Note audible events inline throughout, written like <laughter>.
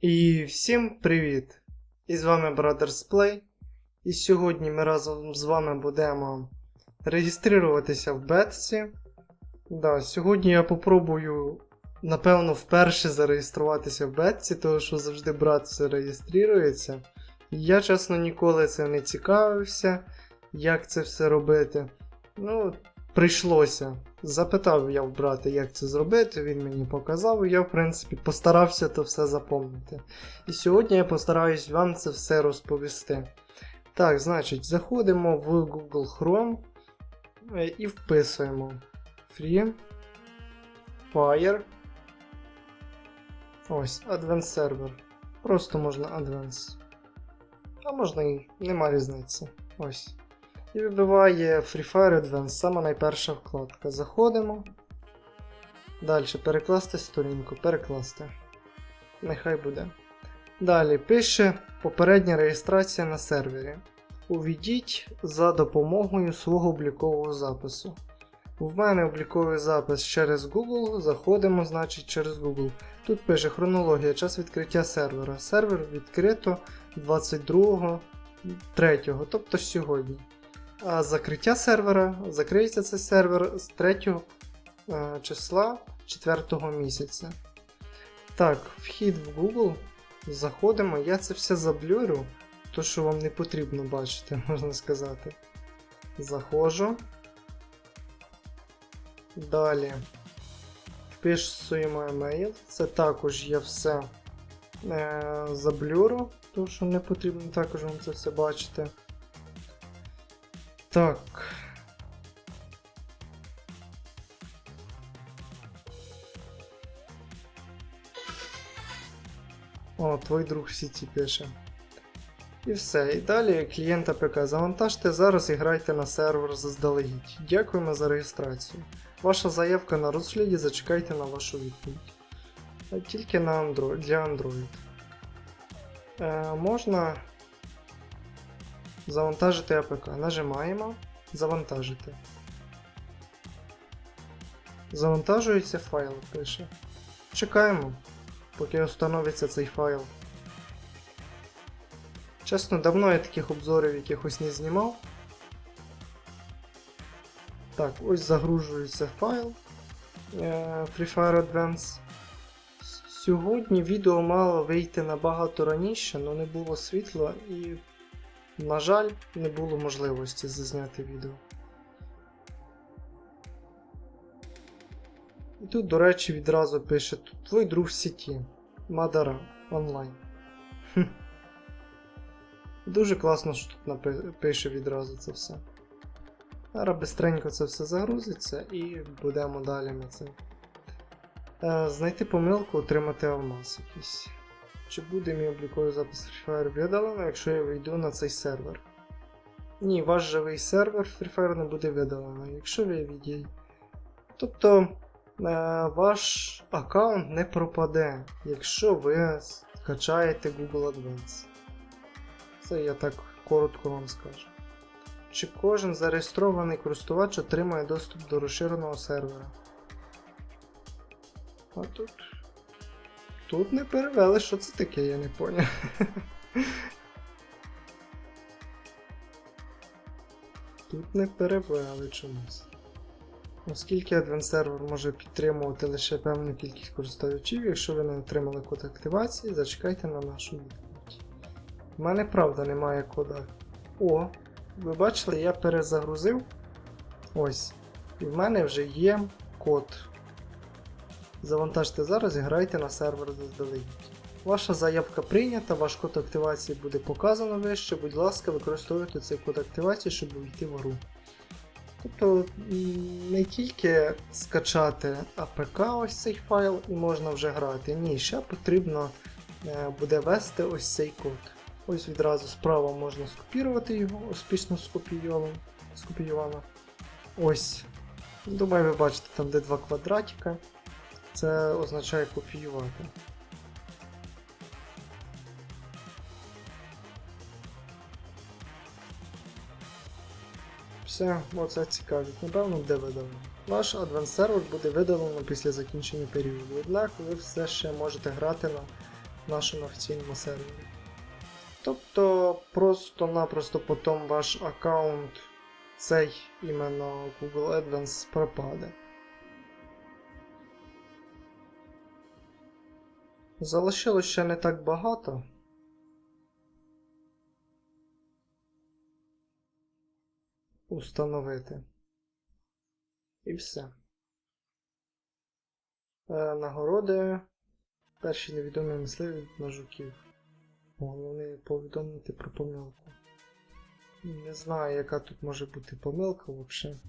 І всім привіт! І з вами Brothers Play. І сьогодні ми разом з вами будемо реєструватися в бетці. Да, сьогодні я попробую, напевно, вперше зареєструватися в бетці, тому що завжди брат все реєструється. Я, чесно, ніколи це не цікавився, як це все робити. Ну, прийшлося. Запитав я в брата, як це зробити, він мені показав, і я, в принципі, постарався то все запомнити. І сьогодні я постараюсь вам це все розповісти. Так, значить, заходимо в Google Chrome е, і вписуємо Free Fire. Ось, Advanced Server. Просто можна Advanced. А можна і нема різниці. Ось. І вибиває Free Fire Advance, сама найперша вкладка. Заходимо. Далі перекласти сторінку, перекласти. Нехай буде. Далі пише попередня реєстрація на сервері. Увійдіть за допомогою свого облікового запису. В мене обліковий запис через Google. Заходимо, значить, через Google. Тут пише хронологія, час відкриття сервера. Сервер відкрито 22.3, тобто сьогодні. Закриття сервера закриється цей сервер з 3 е, числа 4 місяця. Так, вхід в Google. Заходимо, я це все заблюрю, то що вам не потрібно бачити, <laughs> можна сказати. Заходжу. Далі. Вписуємо емейл. Це також я все е, заблюру, тому що не потрібно також вам це все бачити. Так. О, твій друг в сіті пише. І все. І далі клієнт АПК завантажте зараз і грайте на сервер заздалегідь. Дякуємо за реєстрацію. Ваша заявка на розгляді, зачекайте на вашу відповідь. А Тільки на Android, для Android. Е, можна Завантажити АПК. Нажимаємо Завантажити. Завантажується файл, пише. Чекаємо, поки встановиться цей файл. Чесно, давно я таких обзорів якихось не знімав. Так, ось загружується файл е, Free Fire Advance. Сьогодні відео мало вийти набагато раніше, але не було світла і на жаль, не було можливості зазняти відео. І тут, до речі, відразу пише твій друг в сіті. Мадара онлайн. Дуже класно, що тут пише відразу це все. Зараз бистренько це все загрузиться і будемо далі на це. Е, знайти помилку, отримати алмаз якийсь. Чи буде мій обліковий запис Free Fire видалено, якщо я вийду на цей сервер? Ні, ваш живий сервер Free Fire не буде видалено, якщо ви відійдете. Тобто е, ваш аккаунт не пропаде, якщо ви скачаєте Google Advance. Це я так коротко вам скажу. Чи кожен зареєстрований користувач отримає доступ до розширеного сервера? А тут. Тут не перевели, що це таке, я не поняв. Тут не перевели чомусь. Оскільки Advanced Server може підтримувати лише певну кількість користувачів, якщо ви не отримали код активації, зачекайте на нашу відповідь. У мене правда немає кода. О, ви бачили, я перезагрузив. Ось. І в мене вже є код. Завантажте зараз і грайте на сервер заздалегідь. Ваша заявка прийнята, ваш код активації буде показано вище. Будь ласка, використовуйте цей код активації, щоб увійти в гру. Тобто не тільки скачати APK ось цей файл і можна вже грати. Ні, ще потрібно е, буде ввести ось цей код. Ось відразу справа можна скопірувати його, успішно скопійовано. Ось. Думаю, ви бачите там де два квадратика. Це означає копіювати. Все, оце цікавить. Напевно, буде видалено. Ваш Advanced сервер буде видалено після закінчення періоду. Однак ви все ще можете грати на нашому офіційному сервері. Тобто просто-напросто потім ваш аккаунт, цей іменно Google AdWords пропаде. Залишилось ще не так багато. Установити. І все. Е, нагороди. Перші невідомі мисливі на жуків. Головне повідомити про помилку. Не знаю, яка тут може бути помилка взагалі.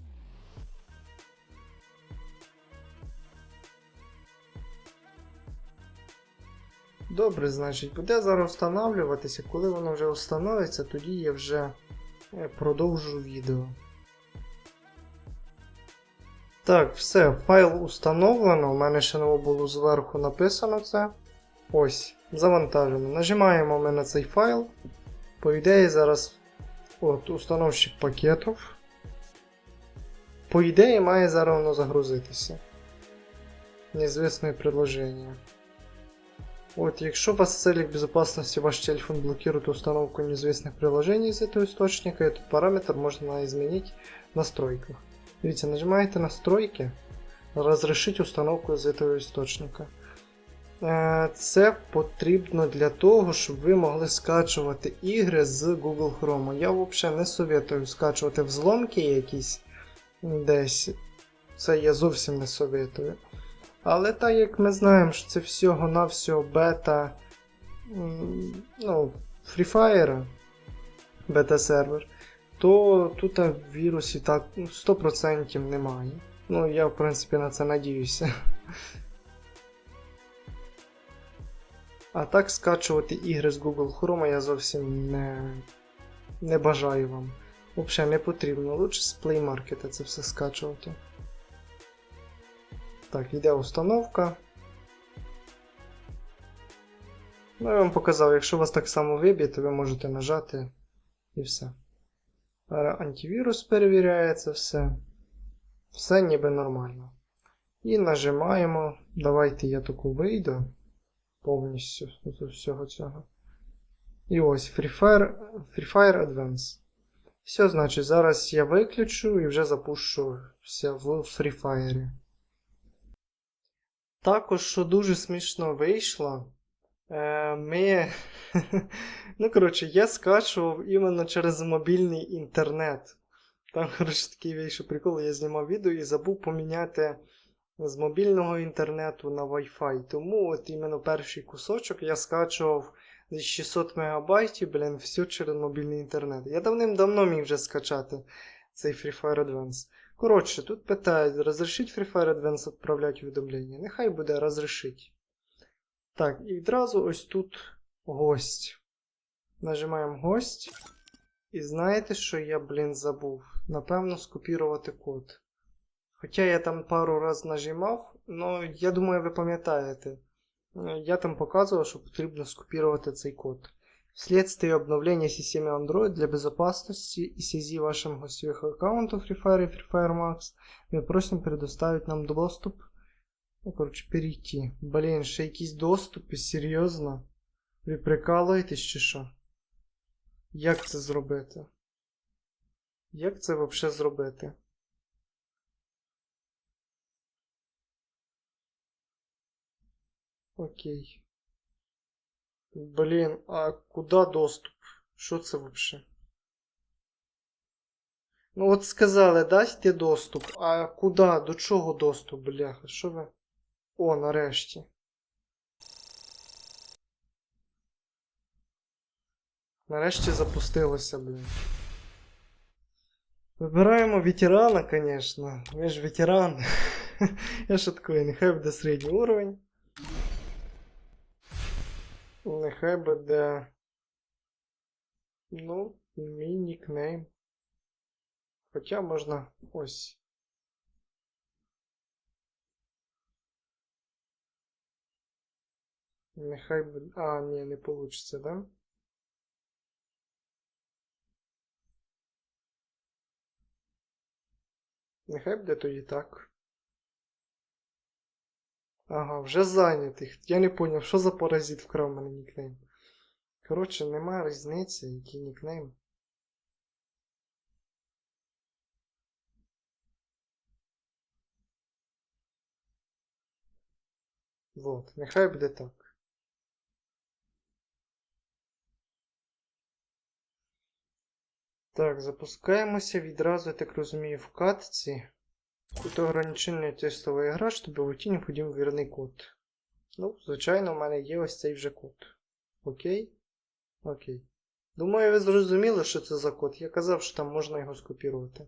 Добре, значить, буде зараз встановлюватися. Коли воно вже встановиться, тоді я вже е, продовжу відео. Так, все, файл установлено. У мене ще не було зверху написано це. Ось, завантажено. Нажимаємо ми на цей файл. По ідеї, зараз от, установщик пакетів. По ідеї, має зараз воно загрузитися. Неизвестное приложение. Вот, якщо у вас в целях безопасности ваш телефон блокирует установку неизвестных приложений из этого источника, этот параметр можно изменить в настройках. Видите, нажимаете настройки, разрешить установку з этого істочника. Е, Це потрібно для того, щоб ви могли скачувати ігри з Google Chrome. Я взагалі не советую скачувати взломки якісь десь. Це я зовсім не советую. Але так як ми знаємо, що це всього-навсього бета ну, Free Fire, бета-сервер, то тут вірусів так ну, 100% немає. Ну, я, в принципі, на це надіюся. А так скачувати ігри з Google Chrome я зовсім не, не бажаю вам. Взагалі не потрібно. Лучше з Play Market це все скачувати. Так, йде установка. Ну, я вам показав, якщо у вас так само виб'є, то ви можете нажати і все. Антивірус перевіряється все. Все ніби нормально. І нажимаємо. Давайте я таку вийду повністю з всього цього. І ось Free Fire, Free Fire Advance. Все, значить, зараз я виключу і вже запущу все в Free Fire. Також, що дуже смішно вийшло, е, ми. <laughs> ну, коротше, я скачував іменно через мобільний інтернет. Там, <laughs> коротше, такий вийшов прикол, я знімав відео і забув поміняти з мобільного інтернету на Wi-Fi. Тому от іменно перший кусочок я скачував десь 600 МБ, блін, все через мобільний інтернет. Я давним-давно міг вже скачати цей Free Fire Advance. Коротше, тут питають, розрешить Free Fire Advance відправляти увідомлення. Нехай буде розрешить. Так, і відразу ось тут гость. Нажимаємо гость. І знаєте, що я, блін, забув? Напевно, скопірувати код. Хоча я там пару раз нажимав, але я думаю, ви пам'ятаєте. Я там показував, що потрібно скопірувати цей код. Вследствие обновления системы Android для безопасности и связи вашим гостевых аккаунтов Free Fire и Free Fire Max, мы просим предоставить нам доступ. Ну, короче, перейти. Блін, ще якісь доступи, серйозно? Ви прикалуєтесь чи що? Як це зробити? Як це взагалі зробити? Окей. Блін, а куди доступ? Що це взагалі? Ну от сказали, дасте доступ, а куди? До чого доступ, бляха? Що ви? О, нарешті. Нарешті запустилося, блін. Вибираємо ветерана, звісно. Ви ж ветеран. <laughs> Я шуткую, нехай буде середній уровень. Нехай буде. Ну, мій нікнейм. Хоча можна ось. Нехай буде. А, ні, не получится, да? Нехай буде тоді так. Ага, вже зайнятих. Я не поняв, що за паразит вкрав мене нікнейм. Коротше, немає різниці, який нікнейм. Вот, нехай буде так. Так, запускаємося відразу, я так розумію, в катці. Тут ограничення тестова гра, щоб войти необходим вірний код. Ну, звичайно, в мене є ось цей вже код. Окей? Окей. Думаю, ви зрозуміли, що це за код. Я казав, що там можна його скопірувати.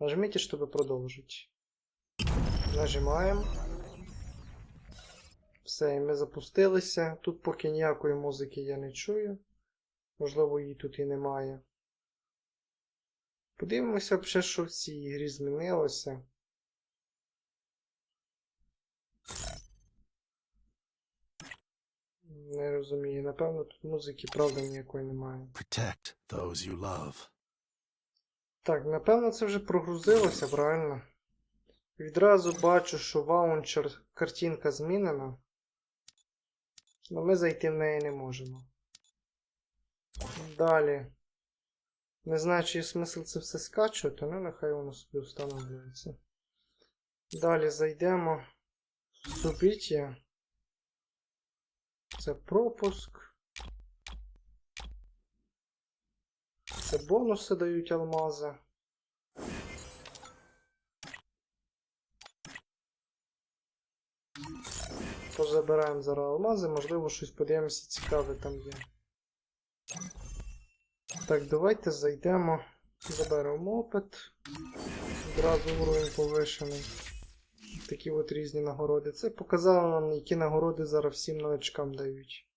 Нажміть, щоб продовжити. Нажимаємо. Все, і ми запустилися. Тут поки ніякої музики я не чую. Можливо, її тут і немає. Подивимося, що в цій ігрі змінилося. Не розумію. Напевно, тут музики, правда, ніякої немає. Protect those you love. Так, напевно, це вже прогрузилося, правильно? Відразу бачу, що ваунчер картинка змінена. Але ми зайти в неї не можемо. Далі. Не знаю, чи є смисл це все скачувати, але нехай воно собі встановлюється. Далі зайдемо в собиття. Це пропуск. Це бонуси дають алмази. Позабираємо зараз алмази, можливо, щось подивимося цікаве там є. Так, давайте зайдемо. Заберемо опит. Одразу уровень повишений. Такі от різні нагороди. Це показало нам, які нагороди зараз всім новачкам дають.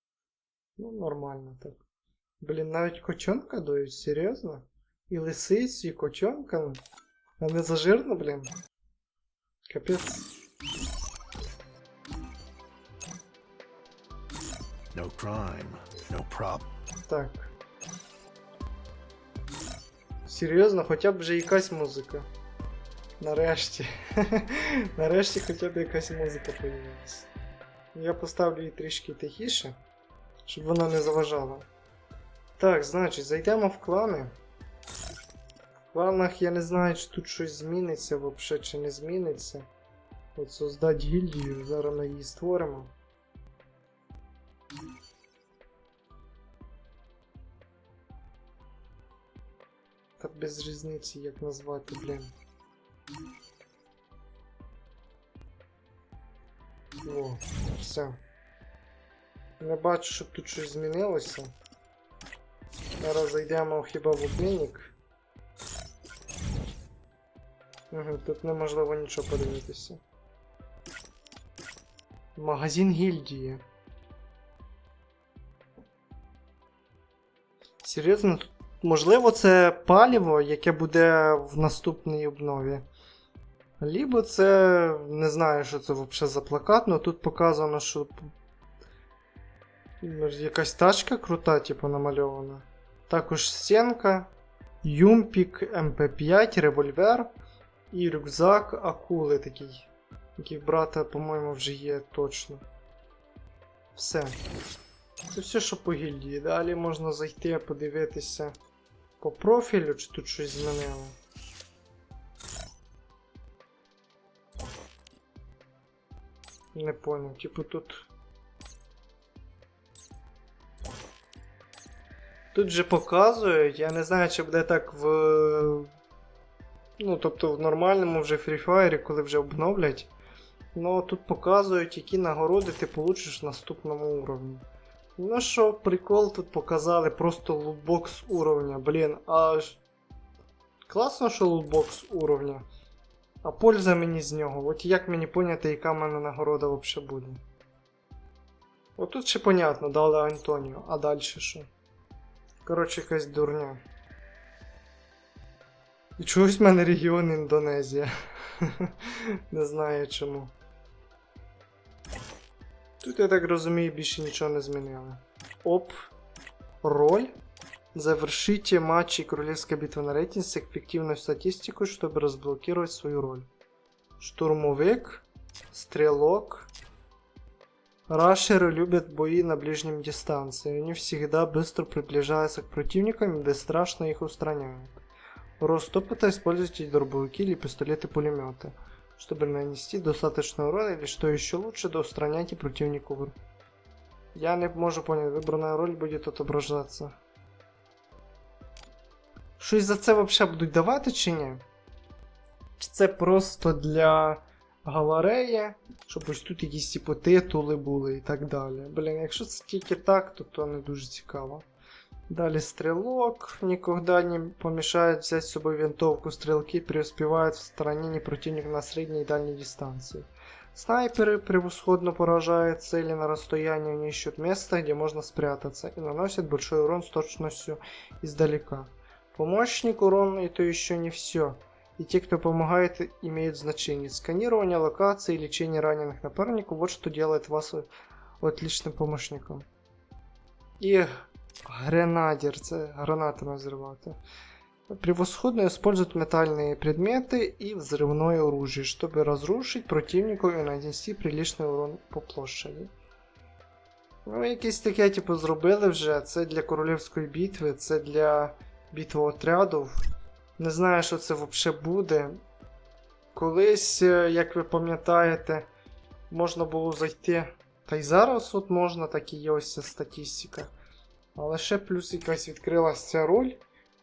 Ну, нормально так. Блін, навіть кочонка дають, серйозно? І лисицю, і кочонка. А не зажирно, блін. Капець. No crime, no problem. Так. Серйозно, хоча б вже якась музика. Нарешті. <laughs> Нарешті хоча б якась музика появилась. Я поставлю її трішки тихіше, щоб вона не заважала. Так, значить, зайдемо в клани. В кланах я не знаю, чи тут щось зміниться взагалі, чи не зміниться. От создать гільдію, зараз ми її створимо. Та без різниці, як назвати, блін. О, все. Не бачу, щоб тут щось змінилося. Зараз зайдемо хіба в обмінник. Угу, тут неможливо нічого подивитися. Магазин гільдії. Серйозно, Можливо, це паліво, яке буде в наступній обнові. Лібо це. не знаю, що це взагалі за плакат, але тут показано, що якась тачка крута, типу, намальована. Також стінка, юмпік, МП5, револьвер і рюкзак акули такий. Який брата, по-моєму, вже є точно. Все. Це все, що по гільдії. Далі можна зайти, подивитися по профілю, чи тут щось змінило. Не понял, типу тут. Тут же показують, я не знаю, чи буде так в. Ну, тобто в нормальному вже Free Fire, коли вже обновлять. Ну тут показують, які нагороди ти получиш в наступному уровні. Ну що, прикол тут показали просто лутбокс уровня. Блін, аж. Класно, що лутбокс уровня. А польза мені з нього. От як мені поняти, яка в мене нагорода взагалі буде. От тут ще понятно, дали Антоніо, а далі що? Коротше, якась дурня. І чогось в мене регіон Індонезія. <laughs> Не знаю чому. Тут, я так розумію, більше нічого не змінили. Оп. Роль. Завершите матчи Королевской битвы на рейтинг с эффективной статистикой, чтобы разблокировать свою роль. Штурмовик, стрелок, Рашеры любят бои на ближнем дистанции. Они всегда быстро приближаются к противникам и бесстрашно их устраняют. Рост опыта используйте дробовики или пистолеты-пулеметы, чтобы нанести достаточно урона или, что еще лучше, да устраняйте противнику. Я не можу понять, выбранная роль будет отображаться. Щось за це взагалі будуть давати чи ні? Чи це просто для галереї, щоб ось тут якісь типу титули були і так далі. Блін, якщо це тільки так, то то не дуже цікаво. Далі стрелок. Никогда не помешает взять с собой винтовку. Стрелки преуспевают в сторонении противника на средней и дальней дистанции. Снайперы превосходно поражают цели на расстоянии, они ищут место, где можно спрятаться, и наносят большой урон с точностью издалека. Помощник урон это еще не все. И те, кто помогает, имеют значение. Сканирование локации и лечение раненых напарников, вот что делает вас о- отличным помощником. И гренадер, це гранатами взрывати. Превосходно используют метальные предметы и взрывное оружие, чтобы разрушить противников и нанести приличный урон по площади. Ну, якесь таке, типу, зробили вже. Це для королівської битви, це для битви отрядів. Не знаю, що це взагалі буде. Колись, е, як ви пам'ятаєте, можна було зайти. Та й зараз от можна, так і є ось статистика. Але ще плюс якась відкрилася ця роль.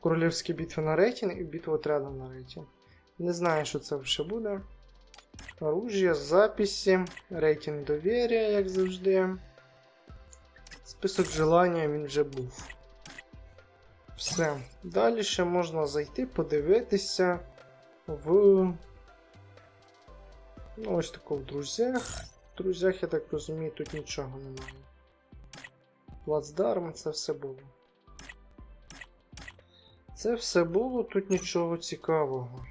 Королівські битви на рейтинг і битва отрядів на рейтинг. Не знаю, що це вже буде. Оружие, записи, рейтинг довір'я, як завжди. Список желання він вже був. Все. Далі ще можна зайти, подивитися в. Ну, ось тако в друзях. В друзях, я так розумію, тут нічого немає. Плацдарм, це все було. Це все було, тут нічого цікавого.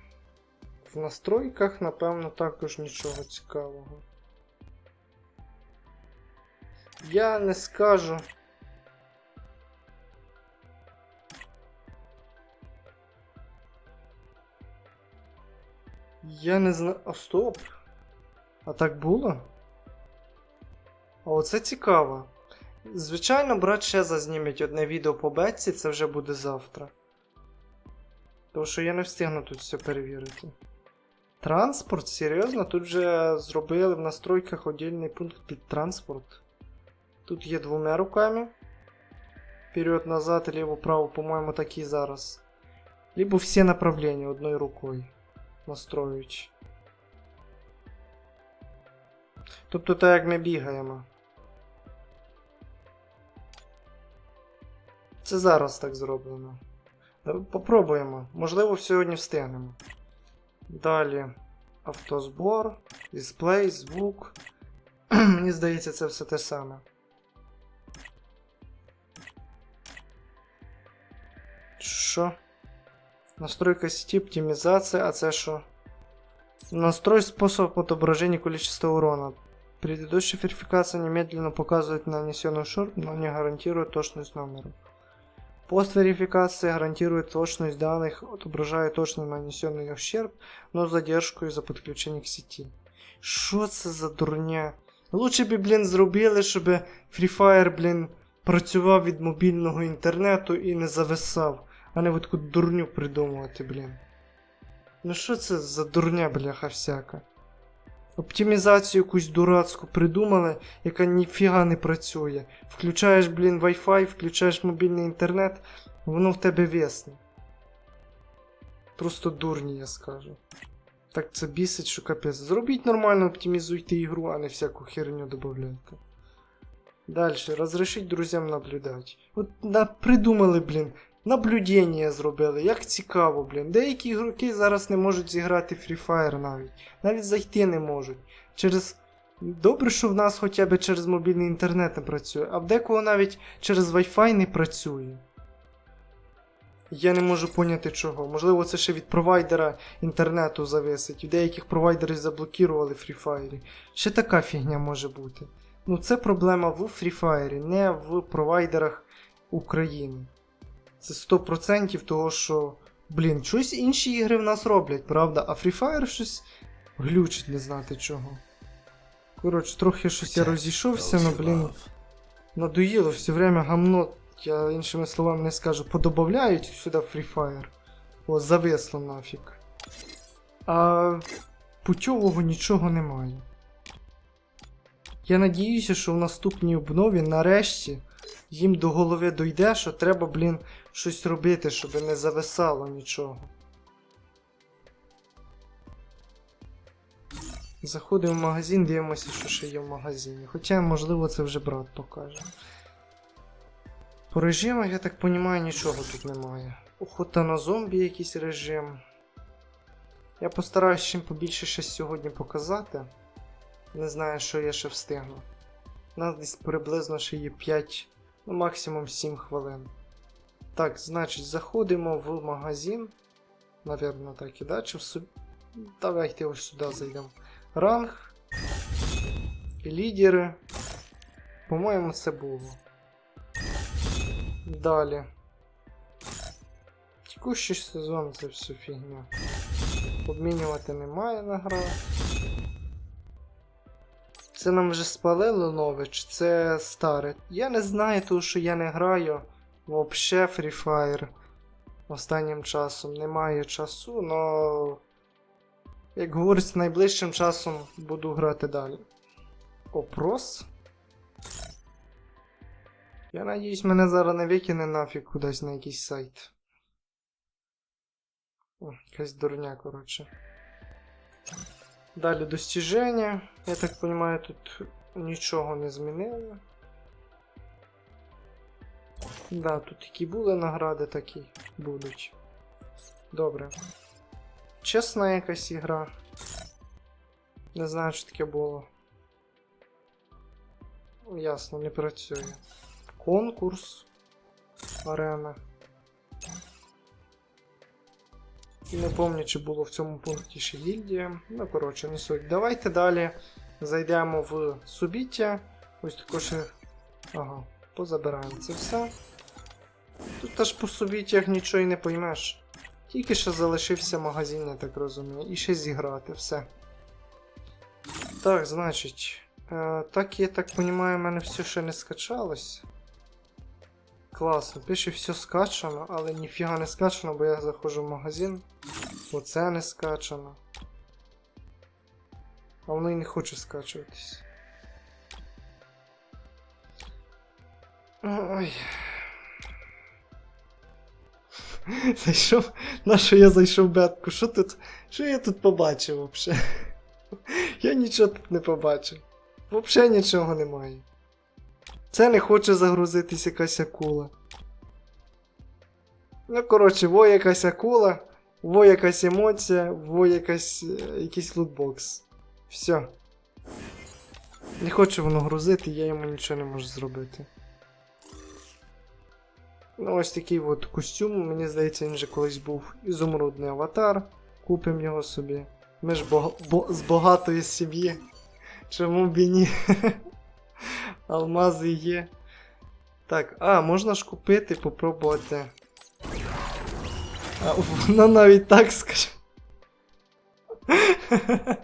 В настройках, напевно, також нічого цікавого. Я не скажу. Я не знаю. А стоп. А так було? А оце цікаво. Звичайно, брат ще зазнімить одне відео по бетці, це вже буде завтра. Тому що я не встигну тут все перевірити. Транспорт? Серйозно? Тут вже зробили в настройках отдельний пункт під транспорт. Тут є двома руками. Вперед, назад, ліво, право, по-моєму, так і зараз. Либо всі направлення одною рукою. Настроюючи. Тобто так як ми бігаємо. Це зараз так зроблено. Попробуємо. Можливо, сьогодні встигнемо. Далі. Автозбор, дисплей, звук. <clears throat> Мені здається, це все те саме. Що? Настройка сети, оптимизация, а це що? Настрой способ отображения количества урона. Предыдущая верификация немедленно показывает нанесенный ущерб, но не гарантирует точность номера. Пост-верификация гарантирует точность данных, отображает точно нанесенный ущерб, но с задержкой за подключение к сети. Що це за дурня? Лучше б, блін, зробили, щоб Free Fire, блін, працював від мобільного інтернету і не зависав, а не от таку дурню придумувати, блін. Ну що це за дурня, бляха всяка? Оптимізацію якусь дурацьку придумали, яка ніфіга не працює. Включаєш, блін, Wi-Fi, включаєш мобільний інтернет, воно в тебе весне. Просто дурні, я скажу. Так це бісить, що капець. Зробіть нормально, оптимізуйте ігру, а не всяку херню додавайте. Дальше, разрешить друзям наблюдати. От на, придумали, блін, наблюдення зробили, як цікаво, блін. Деякі ігроки зараз не можуть зіграти Free Fire навіть. Навіть зайти не можуть. Через. Добре, що в нас хоча б через мобільний інтернет не працює, а в декого навіть через Wi-Fi не працює. Я не можу поняти чого. Можливо, це ще від провайдера інтернету зависить. У деяких провайдерів заблокували Free Fire. Ще така фігня може бути. Ну, це проблема в Free Fire, не в провайдерах України. Це 100% того, що. Блін, щось інші ігри в нас роблять, правда? А Free Fire щось глючить, не знати чого. Коротше, трохи щось я розійшовся, ну блін. Надоїло все время гамно, я іншими словами не скажу, подобавляють сюди Free Fire. О, зависло нафіг. А путьового нічого немає. Я надіюся, що в наступній обнові нарешті їм до голови дойде, що треба, блін, щось робити, щоб не зависало нічого. Заходимо в магазин, дивимося, що ще є в магазині. Хоча, можливо, це вже брат покаже. По режимах, я так розумію, нічого тут немає. Охота на зомбі якийсь режим. Я постараюсь чим побільше ще сьогодні показати. Не знаю, що я ще встигну. У нас десь приблизно ще є 5, ну максимум 7 хвилин. Так, значить, заходимо в магазин. Навірно, так і да? Чи в суб... Давайте ось сюди зайдемо. Ранг. Лідери. По-моєму, це було. Далі. Текущий сезон це все фігня. Обмінювати немає наград. Це нам вже спалили нове, чи це старе? Я не знаю, тому що я не граю вообще Free Fire останнім часом. Немає часу, но. Як говориться, найближчим часом буду грати далі. Опрос? Я надіюсь, мене зараз не викине нафіг кудись на якийсь сайт. О, якась дурня, коротше. Далі достіження. Я так розумію, тут нічого не змінили. Да, тут які були награди, такі будуть. Добре. Чесна якась ігра. Не знаю, що таке було. Ясно, не працює. Конкурс. Арена. Не пам'ятаю, чи було в цьому пункті ще гільдія. Ну, коротше, не суть. Давайте далі зайдемо в субіття. Ось також. Ага, позабираємо це все. Тут аж по субіттях нічого і не поймеш. Тільки ще залишився магазин, я так розумію. І ще зіграти, все. Так, значить. Е, так, я так розумію, в мене все ще не скачалось. Класно, пише все скачано, але ніфіга не скачано, бо я заходжу в магазин. Оце не скачано. А воно і не хоче скачуватись. Ой. <laughs> Зайшов. На що я зайшов бетку? Що тут? Що я тут побачив взагалі? <laughs> Я нічого тут не побачив. Взагалі нічого немає. Це не хоче загрузитись якась акула. Ну, коротше, во якась акула, во якась емоція, во якась, е, якийсь лутбокс. Все. Не хоче воно грузити, я йому нічого не можу зробити. Ну, ось такий от костюм, мені здається, він вже колись був ізумрудний аватар. Купимо його собі. Ми ж бо- бо- з багатої сім'ї. Чому б і ні? <laughs> Алмази є. Так, а, можна ж купити, попробувати. А, воно навіть так скаже. <laughs>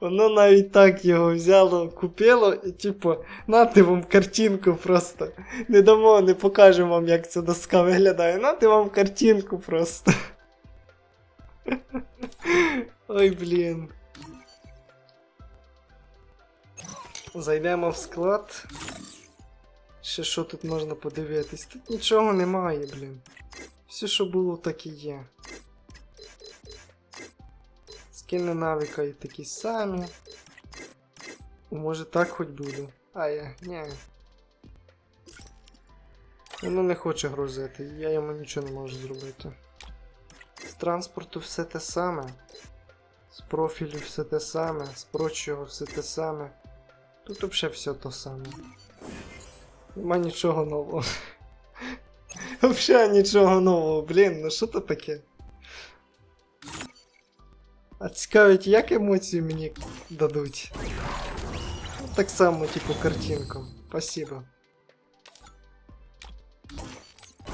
Воно навіть так його взяло, купило і типу, нати вам картинку просто. Не дамо, не покажемо вам, як ця доска виглядає. Нати вам картинку просто. <laughs> Ой, блін. Зайдемо в склад. Ще що тут можна подивитись? Тут нічого немає, блін. Все, що було, так і є. Скини навіка і такі самі. Може так хоч буде. А я, ні. Воно не хоче грузити, я йому нічого не можу зробити. З транспорту все те саме. З профілю все те саме, з прочого все те саме. Тут взагалі все то саме. Нема нічого нового. <laughs> Взагалі нічого нового, блін, ну що то таке? А цікавить, як емоції мені дадуть? Ну, Так само, типу, картинком. Спасибо.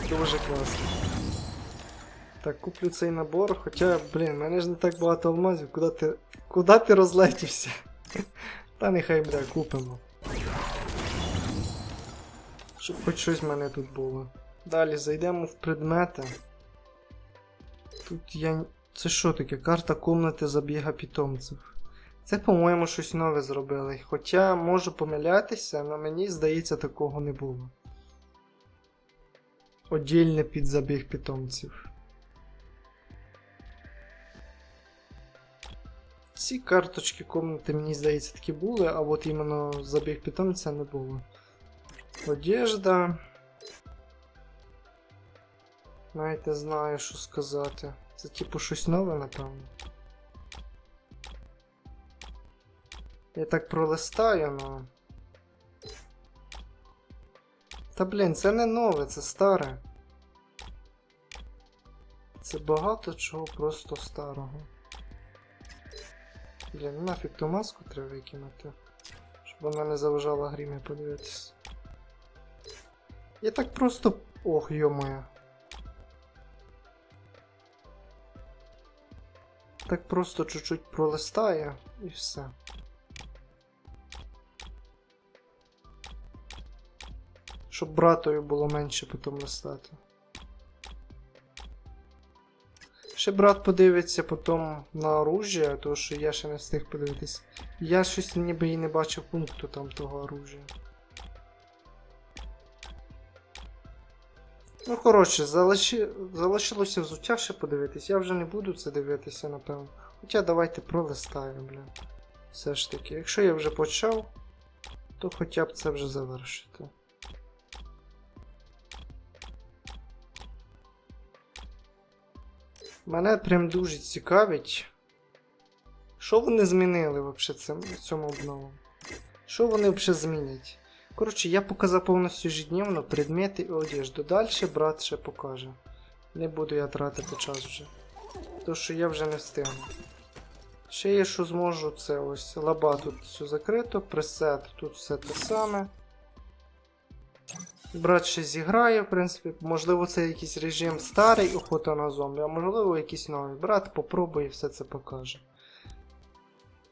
Дуже класно. Так, куплю цей набор, хоча, блін, мене ж не так багато алмазів, куди ти. Куди ти розлетівся? <laughs> Та нехай буде, купимо. Щоб хоч щось в мене тут було. Далі зайдемо в предмети. Тут я. Це що таке? Карта комнати забіга питомців. Це, по-моєму, щось нове зробили. Хоча можу помилятися, але мені здається, такого не було. Одільне під забіг питомців. Ці карточки комнати, мені здається, такі були, а от іменно забіг питомця не було. Одежда. Навіть не знаю, що сказати. Це типу щось нове, напевно. Я так пролистаю, но. Та блін, це не нове, це старе. Це багато чого просто старого. Блін, нафіг ту маску треба викинути. Щоб вона не заважала грімі подивитися. Я так просто. Ох, йомоя. Так просто чуть-чуть пролистає і все. Щоб братові було менше потім листати. Ще брат подивиться потім на оружие, тому що я ще не встиг подивитись. Я щось ніби і не бачив пункту там того оружия. Ну, коротше, залиши... залишилося взуття ще подивитись. Я вже не буду це дивитися, напевно. Хоча давайте пролистаємо, блін. Все ж таки, якщо я вже почав, то хоча б це вже завершити. Мене прям дуже цікавить. Що вони змінили вообще цим, в цьому обнову? Що вони взагалі змінять? Коротше, я показав повністю ежедневно предмети і одежду. Далі брат ще покаже. Не буду я тратити час вже. Тому що я вже не встигну. Ще є, що зможу, це ось лаба тут все закрито, пресет тут все те саме. Брат ще зіграє, в принципі. Можливо, це якийсь режим старий охота на зомбі, а можливо якийсь новий. Брат попробує все це покаже.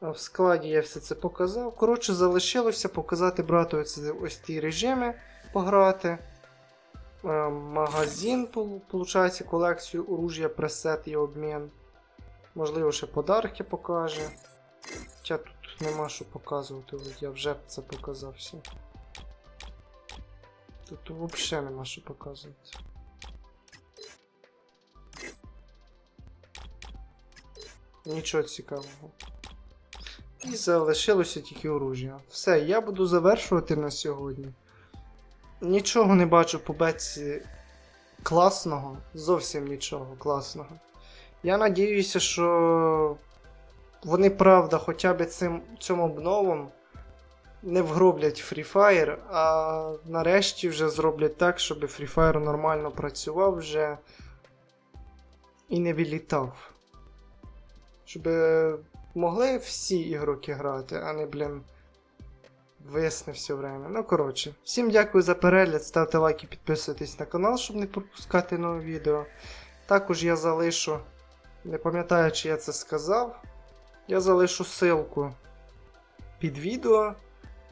В складі я все це показав. Коротше, залишилося показати брату ось, ті режими пограти. Е, Магазин, виходить, колекцію оружия, пресет і обмін. Можливо, ще подарки покаже. Хоча тут нема що показувати, я вже це показав все. Тут взагалі нема що показувати. Нічого цікавого. І залишилося тільки оружя. Все, я буду завершувати на сьогодні. Нічого не бачу по беці класного, зовсім нічого класного. Я надіюся, що вони правда хоча б цим цьому обновом не вгроблять Free Fire, а нарешті вже зроблять так, щоб Free Fire нормально працював вже і не вилітав. Щоб могли всі ігроки грати, а не, блін, висне все время. Ну, коротше, всім дякую за перегляд, ставте лайки, підписуйтесь на канал, щоб не пропускати нові відео. Також я залишу, не пам'ятаю, чи я це сказав. Я залишу ссылку під відео,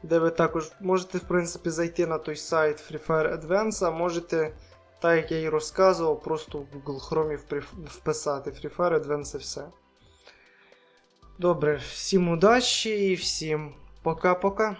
де ви також можете, в принципі, зайти на той сайт Free Fire Advance, а можете, так як я і розказував, просто в Google Chrome вписати Free Fire Advance і все. Добре, всім удачі і всім пока-пока.